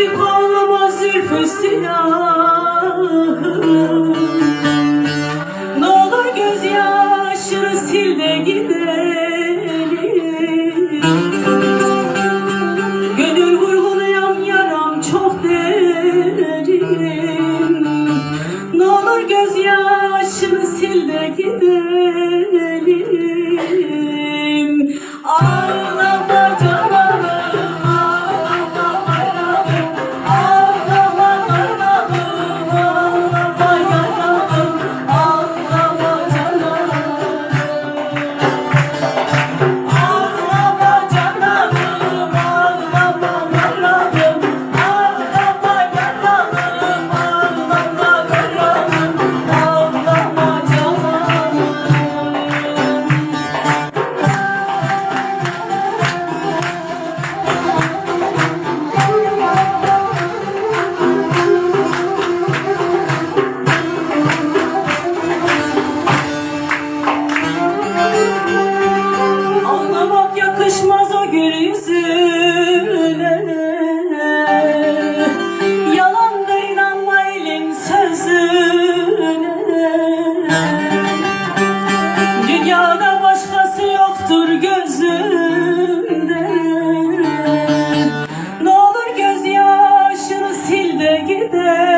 Dönüp ağlama zülfü silahım Ne olur gözyaşını sil de gidelim. Gönül vurgulayan yaram çok derin. Ne olur gözyaşını sil de gidelim. Ağlama gül yüzüne. Yalan da inanma elin sözüne. Dünyada başkası yoktur gözünde. Ne olur gözyaşını sil de gider.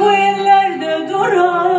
bu ellerde durar